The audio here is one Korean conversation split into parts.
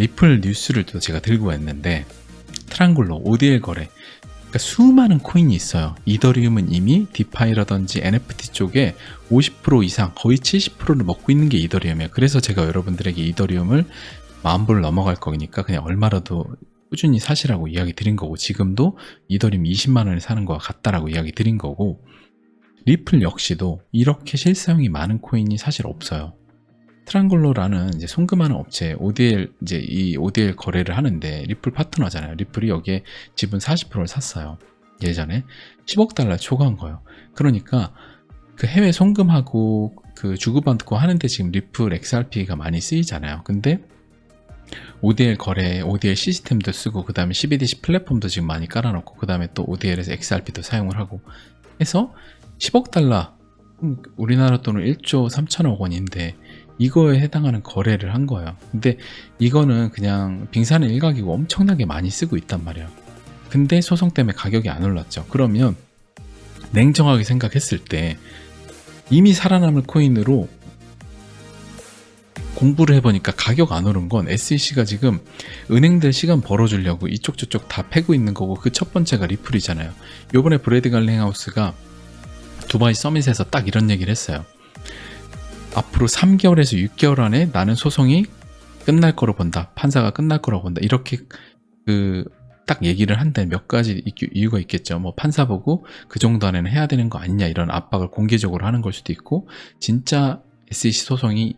리플 뉴스를 또 제가 들고 왔는데 트랑글로 ODL 거래 그러니까 수많은 코인이 있어요. 이더리움은 이미 디파이라든지 NFT 쪽에 50% 이상 거의 70%를 먹고 있는 게 이더리움이에요. 그래서 제가 여러분들에게 이더리움을 만불 넘어갈 거니까 그냥 얼마라도 꾸준히 사시라고 이야기 드린 거고 지금도 이더리움 20만 원에 사는 거와 같다라고 이야기 드린 거고 리플 역시도 이렇게 실사용이 많은 코인이 사실 없어요. 트랑글로라는 이제 송금하는 업체 ODL 이제 이 ODL 거래를 하는데 리플 파트너잖아요. 리플이 여기에 지분 40%를 샀어요. 예전에 10억 달러 초과한 거예요. 그러니까 그 해외 송금하고 그 주고받고 하는데 지금 리플 XRP가 많이 쓰이잖아요. 근데 ODL 거래, ODL 시스템도 쓰고 그 다음에 CBDC 플랫폼도 지금 많이 깔아놓고 그 다음에 또 ODL에서 XRP도 사용을 하고 해서 10억 달러 음, 우리나라 돈은 1조 3천억 원인데 이거에 해당하는 거래를 한 거예요. 근데 이거는 그냥 빙산의 일각이고 엄청나게 많이 쓰고 있단 말이에요. 근데 소송 때문에 가격이 안 올랐죠. 그러면 냉정하게 생각했을 때 이미 살아남을 코인으로 공부를 해보니까 가격 안 오른 건 SEC가 지금 은행들 시간 벌어주려고 이쪽 저쪽 다 패고 있는 거고 그 첫 번째가 리플이잖아요. 요번에 브래드 갈링하우스가 두바이 서밋에서 딱 이런 얘기를 했어요. 앞으로 3개월에서 6개월 안에 나는 소송이 끝날 거로 본다. 판사가 끝날 거로 본다. 이렇게 그 딱 얘기를 한데 몇 가지 이유가 있겠죠. 뭐 판사 보고 그 정도 안에는 해야 되는 거 아니냐 이런 압박을 공개적으로 하는 걸 수도 있고 진짜 SEC 소송이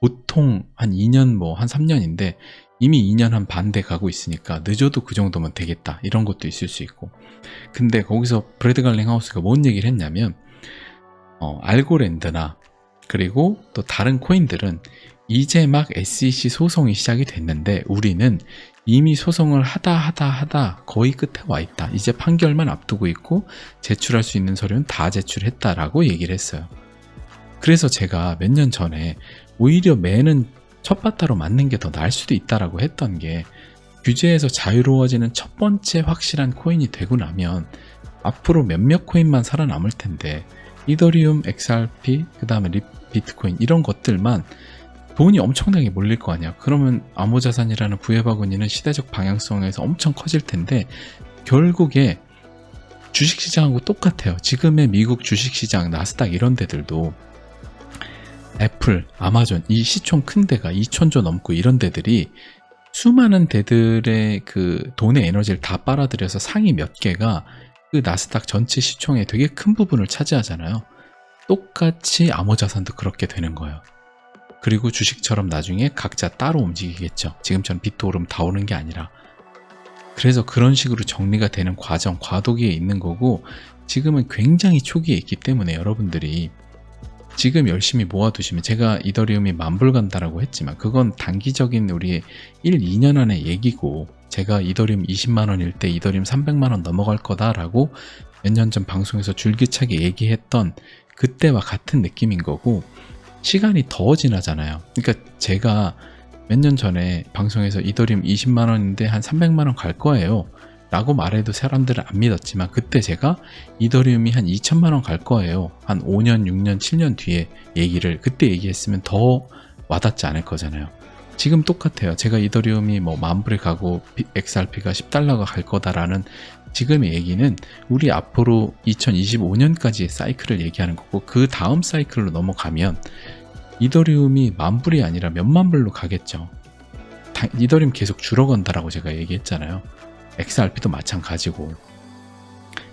보통 한 2년 뭐 한 3년인데 이미 2년 한 반대 가고 있으니까 늦어도 그 정도면 되겠다 이런 것도 있을 수 있고 근데 거기서 브래드 갈링 하우스가 뭔 얘기를 했냐면 어, 알고랜드나 그리고 또 다른 코인들은 이제 막 SEC 소송이 시작이 됐는데 우리는 이미 소송을 하다 하다 하다 거의 끝에 와 있다. 이제 판결만 앞두고 있고 제출할 수 있는 서류는 다 제출했다라고 얘기를 했어요. 그래서 제가 몇 년 전에 오히려 매는 첫 바타로 맞는 게 더 나을 수도 있다라고 했던 게 규제에서 자유로워지는 첫 번째 확실한 코인이 되고 나면 앞으로 몇몇 코인만 살아남을 텐데 이더리움, XRP, 그 다음에 비트코인 이런 것들만 돈이 엄청나게 몰릴 거 아니야. 그러면 암호자산이라는 부의바구니는 시대적 방향성에서 엄청 커질 텐데 결국에 주식시장하고 똑같아요. 지금의 미국 주식시장, 나스닥 이런 데들도 애플, 아마존 이 시총 큰 데가 2천조 넘고 이런 데들이 수많은 데들의 그 돈의 에너지를 다 빨아들여서 상위 몇 개가 그 나스닥 전체 시총의 되게 큰 부분을 차지하잖아요. 똑같이 암호자산도 그렇게 되는 거예요. 그리고 주식처럼 나중에 각자 따로 움직이겠죠. 지금처럼 비트 오르면 다 오는 게 아니라. 그래서 그런 식으로 정리가 되는 과정, 과도기에 있는 거고, 지금은 굉장히 초기에 있기 때문에 여러분들이 지금 열심히 모아두시면 제가 이더리움이 만불 간다라고 했지만 그건 단기적인 우리의 1, 2년 안의 얘기고 제가 이더리움 20만원일 때 이더리움 300만원 넘어갈 거다라고 몇 년 전 방송에서 줄기차게 얘기했던 그때와 같은 느낌인 거고 시간이 더 지나잖아요. 그러니까 제가 몇 년 전에 방송에서 이더리움 20만원인데 한 300만원 갈 거예요. 라고 말해도 사람들은 안 믿었지만 그때 제가 이더리움이 한 2천만 원 갈 거예요. 한 5년, 6년, 7년 뒤에 얘기를 그때 얘기했으면 더 와닿지 않을 거잖아요. 지금 똑같아요. 제가 이더리움이 뭐 만불에 가고 XRP가 10달러가 갈 거다라는 지금의 얘기는 우리 앞으로 2025년까지의 사이클을 얘기하는 거고 그 다음 사이클로 넘어가면 이더리움이 만불이 아니라 몇만 불로 가겠죠. 이더리움 계속 줄어간다라고 제가 얘기했잖아요. XRP도 마찬가지고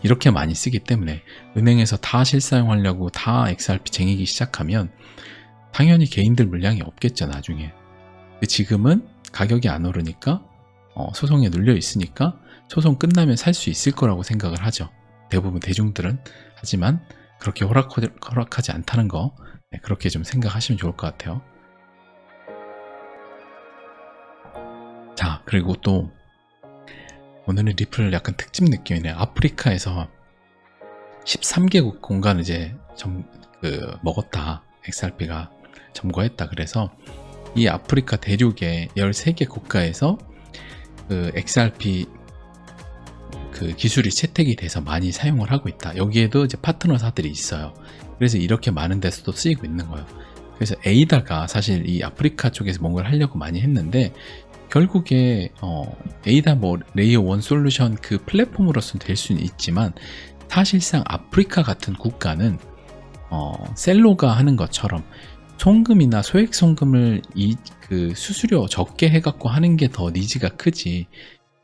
이렇게 많이 쓰기 때문에 은행에서 다 실사용하려고 다 XRP 쟁이기 시작하면 당연히 개인들 물량이 없겠죠 나중에. 지금은 가격이 안 오르니까 어, 소송에 눌려 있으니까 소송 끝나면 살 수 있을 거라고 생각을 하죠. 대부분 대중들은. 하지만 그렇게 허락, 허락하지 않다는 거 네, 그렇게 좀 생각하시면 좋을 것 같아요. 자 그리고 또 오늘은 리플 약간 특집 느낌이네요. 아프리카에서 13개국 공간 이제 점, 그 먹었다. XRP가 점거했다. 그래서 이 아프리카 대륙의 13개 국가에서 그 XRP 그 기술이 채택이 돼서 많이 사용을 하고 있다. 여기에도 이제 파트너사들이 있어요. 그래서 이렇게 많은 데서도 쓰이고 있는 거예요. 그래서 에이다가 사실 이 아프리카 쪽에서 뭔가를 하려고 많이 했는데 결국에 어, 에이다 뭐 레이어 원 솔루션 그 플랫폼으로서는 될 수는 있지만 사실상 아프리카 같은 국가는 어, 셀로가 하는 것처럼 송금이나 소액 송금을 이 그 수수료 적게 해갖고 하는 게 더 니즈가 크지.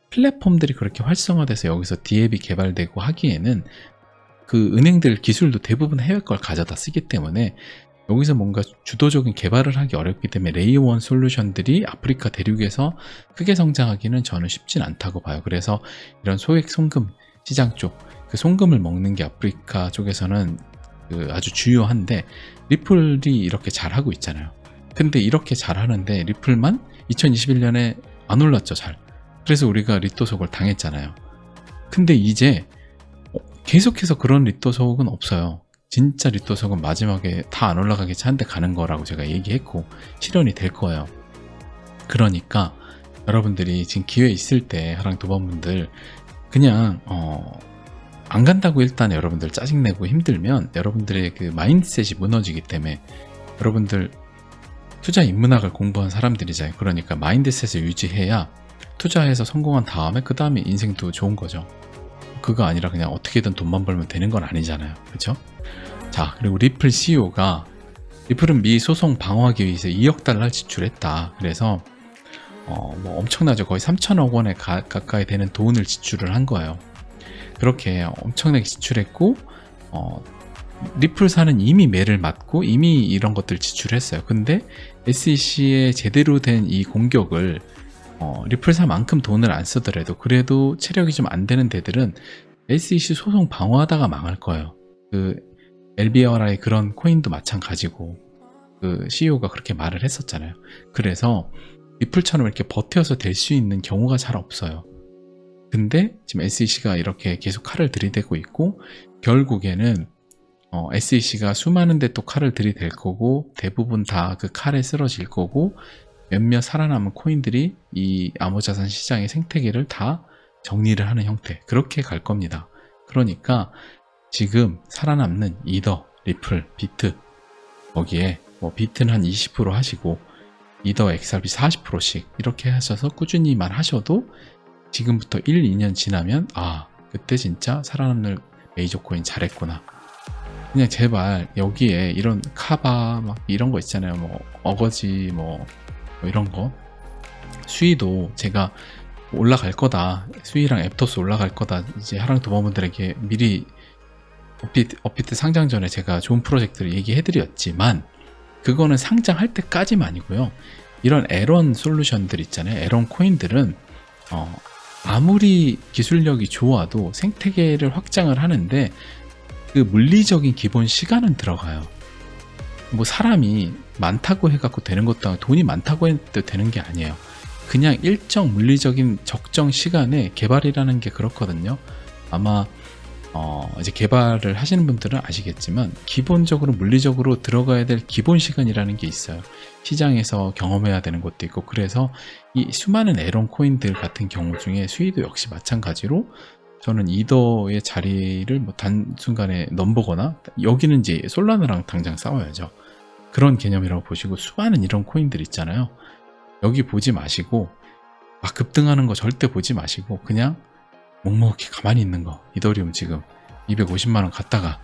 플랫폼들이 그렇게 활성화돼서 여기서 디앱이 개발되고 하기에는 그 은행들 기술도 대부분 해외 걸 가져다 쓰기 때문에 여기서 뭔가 주도적인 개발을 하기 어렵기 때문에 레이어 원 솔루션들이 아프리카 대륙에서 크게 성장하기는 저는 쉽진 않다고 봐요. 그래서 이런 소액 송금 시장 쪽, 그 송금을 먹는 게 아프리카 쪽에서는 그 아주 주요한데 리플이 이렇게 잘하고 있잖아요. 근데 이렇게 잘하는데 리플만 2021년에 안 올랐죠, 잘. 그래서 우리가 리또 속을 당했잖아요. 근데 이제 어, 계속해서 그런 리또 속은 없어요. 진짜 리또 속은 마지막에 다 안 올라가게 차한대 가는 거라고 제가 얘기했고 실현이 될 거예요. 그러니까 여러분들이 지금 기회 있을 때 하랑 도반분들 그냥 어, 안 간다고 일단 여러분들 짜증내고 힘들면 여러분들의 그 마인드셋이 무너지기 때문에 여러분들 투자 인문학을 공부한 사람들이잖아요. 그러니까 마인드셋을 유지해야 투자해서 성공한 다음에 그 다음에 인생도 좋은 거죠. 그거 아니라 그냥 어떻게든 돈만 벌면 되는 건 아니잖아요. 그렇죠? 자, 그리고 리플 CEO가 리플은 미 소송 방어하기 위해서 2억 달러 지출했다. 그래서 어, 뭐 엄청나죠. 거의 3천억 원에 가, 가까이 되는 돈을 지출을 한 거예요. 그렇게 엄청나게 지출했고 어, 리플사는 이미 매를 맞고 이미 이런 것들 지출했어요. 근데 SEC의 제대로 된 이 공격을 어, 리플사만큼 돈을 안 쓰더라도 그래도 체력이 좀 안 되는 데들은 SEC 소송 방어하다가 망할 거예요. 그 LBRI 그런 코인도 마찬가지고 그 CEO가 그렇게 말을 했었잖아요. 그래서 리플처럼 이렇게 버텨서 될 수 있는 경우가 잘 없어요. 근데 지금 SEC가 이렇게 계속 칼을 들이대고 있고 결국에는 어, SEC가 수많은 데 또 칼을 들이댈 거고 대부분 다 그 칼에 쓰러질 거고 몇몇 살아남은 코인들이 이 암호자산 시장의 생태계를 다 정리를 하는 형태. 그렇게 갈 겁니다. 그러니까 지금 살아남는 이더, 리플, 비트 거기에 뭐 비트는 한 20% 하시고 이더, XRP 40%씩 이렇게 하셔서 꾸준히만 하셔도 지금부터 1, 2년 지나면 아 그때 진짜 살아남는 메이저 코인 잘했구나. 그냥 제발 여기에 이런 카바 막 이런 거 있잖아요. 뭐 어거지 뭐, 뭐 이런 거. 수위도 제가 올라갈 거다. 수위랑 앱토스 올라갈 거다. 이제 하랑 도마분들에게 미리 업비트, 업비트 상장 전에 제가 좋은 프로젝트를 얘기해 드렸지만 그거는 상장할 때까지만이고요. 이런 에런 솔루션들 있잖아요. 에런 코인들은 어, 아무리 기술력이 좋아도 생태계를 확장을 하는데 그 물리적인 기본 시간은 들어가요. 뭐 사람이 많다고 해갖고 되는 것도 아니고 돈이 많다고 해도 되는 게 아니에요. 그냥 일정 물리적인 적정 시간에 개발이라는 게 그렇거든요. 아마 어 이제 개발을 하시는 분들은 아시겠지만 기본적으로 물리적으로 들어가야 될 기본 시간이라는 게 있어요. 시장에서 경험해야 되는 것도 있고 그래서 이 수많은 에런 코인들 같은 경우 중에 수위도 역시 마찬가지로 저는 이더의 자리를 뭐 단순간에 넘보거나 여기는 이제 솔라나랑 당장 싸워야죠. 그런 개념이라고 보시고 수많은 이런 코인들 있잖아요. 여기 보지 마시고 막 급등하는 거 절대 보지 마시고 그냥 묵묵히 가만히 있는 거. 이더리움 지금 250만원 갔다가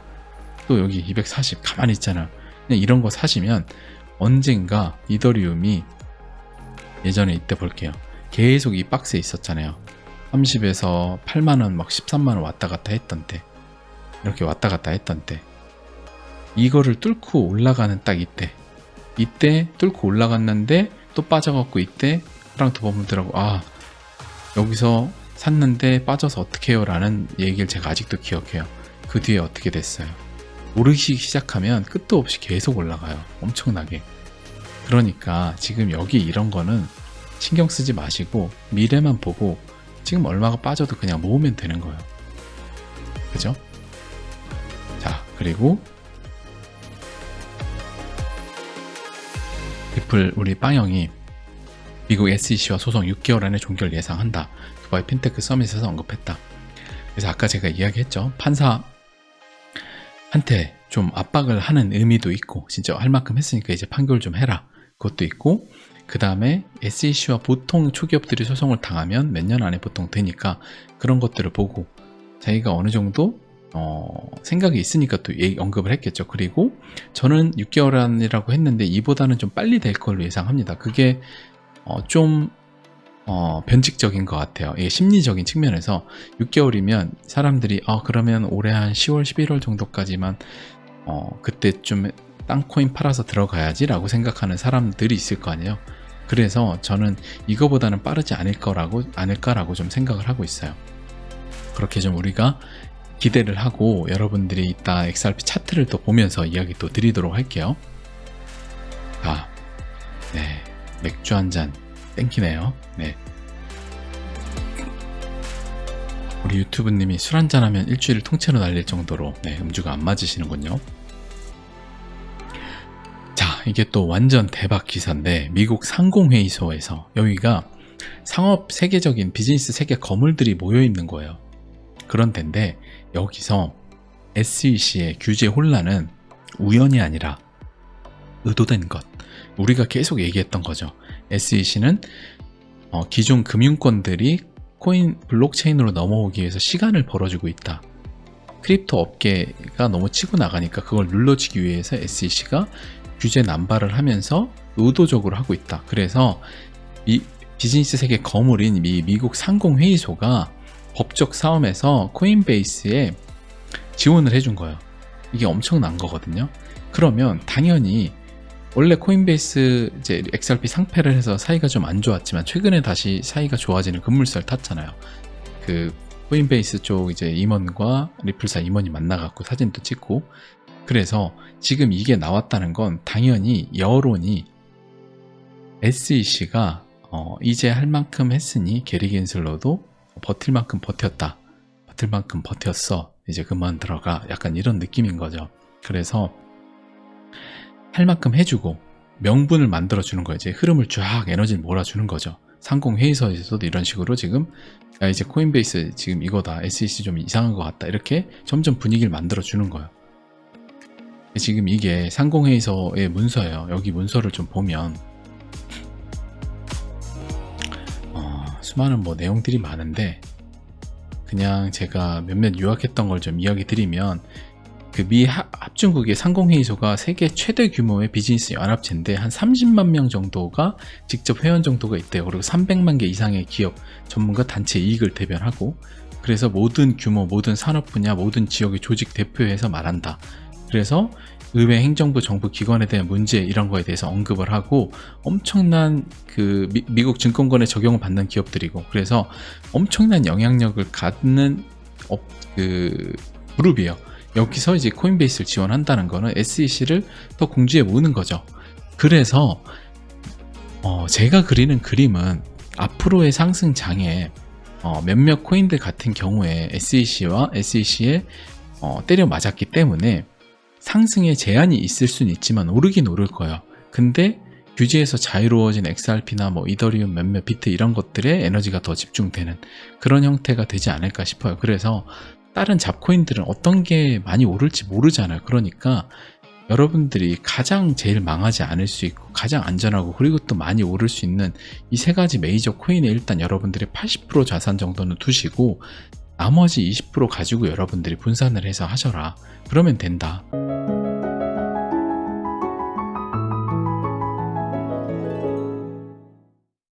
또 여기 240 가만히 있잖아. 그냥 이런 거 사시면 언젠가 이더리움이 예전에 이때 볼게요. 계속 이 박스에 있었잖아요. 30에서 8만원 막 13만원 왔다 갔다 했던 때. 이렇게 왔다 갔다 했던 때 이거를 뚫고 올라가는 딱 이때. 이때 뚫고 올라갔는데 또 빠져갖고 이때 하랑 두번분들하고. 아 여기서 샀는데 빠져서 어떻게 해요? 라는 얘기를 제가 아직도 기억해요. 그 뒤에 어떻게 됐어요? 오르기 시작하면 끝도 없이 계속 올라가요. 엄청나게. 그러니까 지금 여기 이런 거는 신경 쓰지 마시고 미래만 보고 지금 얼마가 빠져도 그냥 모으면 되는 거예요. 그죠? 자, 그리고 리플 우리 빵형이 미국 SEC와 소송 6개월 안에 종결 예상한다. 두바이 핀테크 서밋에서 언급했다. 그래서 아까 제가 이야기했죠. 판사한테 좀 압박을 하는 의미도 있고 진짜 할 만큼 했으니까 이제 판결 좀 해라. 그것도 있고 그 다음에 SEC와 보통 초기업들이 소송을 당하면 몇 년 안에 보통 되니까 그런 것들을 보고 자기가 어느 정도 어, 생각이 있으니까 또 얘기- 언급을 했겠죠. 그리고 저는 6개월 안이라고 했는데 이보다는 좀 빨리 될 걸로 예상합니다. 그게 어, 좀 어, 변칙적인 것 같아요. 이게 심리적인 측면에서 6개월이면 사람들이 어, 그러면 올해 한 10월, 11월 정도까지만 어, 그때쯤 땅코인 팔아서 들어가야지 라고 생각하는 사람들이 있을 거 아니에요. 그래서 저는 이거보다는 빠르지 않을 거라고 않을까라고 좀 생각을 하고 있어요. 그렇게 좀 우리가 기대를 하고 여러분들이 이따 XRP 차트를 또 보면서 이야기 또 드리도록 할게요. 자, 네, 맥주 한 잔 땡기네요. 네. 우리 유튜브님이 술 한 잔 하면 일주일을 통째로 날릴 정도로 네, 음주가 안 맞으시는군요. 자, 이게 또 완전 대박 기사인데 미국 상공회의소에서 여기가 상업 세계적인 비즈니스 세계 거물들이 모여 있는 거예요. 그런 데인데 여기서 SEC의 규제 혼란은 우연이 아니라 의도된 것. 우리가 계속 얘기했던 거죠. SEC는 어, 기존 금융권들이 코인 블록체인으로 넘어오기 위해서 시간을 벌어주고 있다. 크립토 업계가 너무 치고 나가니까 그걸 눌러주기 위해서 SEC가 규제 남발을 하면서 의도적으로 하고 있다. 그래서 이 비즈니스 세계 거물인 미, 미국 상공회의소가 법적 싸움에서 코인베이스에 지원을 해준 거예요. 이게 엄청난 거거든요. 그러면 당연히 원래 코인베이스 이제 XRP 상패를 해서 사이가 좀 안 좋았지만 최근에 다시 사이가 좋아지는 급물살 탔잖아요. 그 코인베이스 쪽 이제 임원과 리플사 임원이 만나갖고 사진도 찍고 그래서 지금 이게 나왔다는 건 당연히 여론이 SEC가 어, 이제 할 만큼 했으니 게리 겐슬러도 버틸 만큼 버텼다. 버틸 만큼 버텼어. 이제 그만 들어가. 약간 이런 느낌인 거죠. 그래서 할 만큼 해주고 명분을 만들어 주는 거예요. 이제 흐름을 쫙 에너지를 몰아주는 거죠. 상공 회의소에서도 이런 식으로 지금 야 이제 코인베이스 지금 이거다. SEC 좀 이상한 것 같다. 이렇게 점점 분위기를 만들어 주는 거예요. 지금 이게 상공회의소의 문서예요. 여기 문서를 좀 보면 수많은 뭐 내용들이 많은데 그냥 제가 몇몇 요약했던 걸 좀 이야기 드리면 그 미 합중국의 상공회의소가 세계 최대 규모의 비즈니스 연합체인데 한 30만 명 정도가 직접 회원 정도가 있대요. 그리고 300만 개 이상의 기업 전문가 단체 이익을 대변하고 그래서 모든 규모, 모든 산업 분야, 모든 지역의 조직 대표에서 말한다. 그래서 의회 행정부 정부 기관에 대한 문제 이런 거에 대해서 언급을 하고 엄청난 그 미, 국 증권권에 적용을 받는 기업들이고 그래서 엄청난 영향력을 갖는 업, 그 그룹이에요. 여기서 이제 코인베이스를 지원한다는 거는 SEC를 더 공주에 모으는 거죠. 그래서 어, 제가 그리는 그림은 앞으로의 상승장에 어, 몇몇 코인들 같은 경우에 SEC와 SEC에 어, 때려 맞았기 때문에 상승에 제한이 있을 수는 있지만 오르긴 오를 거예요. 근데 규제에서 자유로워진 XRP나 뭐 이더리움 몇몇 비트 이런 것들에 에너지가 더 집중되는 그런 형태가 되지 않을까 싶어요. 그래서 다른 잡코인들은 어떤 게 많이 오를지 모르잖아요. 그러니까 여러분들이 가장 제일 망하지 않을 수 있고 가장 안전하고 그리고 또 많이 오를 수 있는 이 세 가지 메이저 코인에 일단 여러분들의 80% 자산 정도는 두시고 나머지 20% 가지고 여러분들이 분산을 해서 하셔라. 그러면 된다.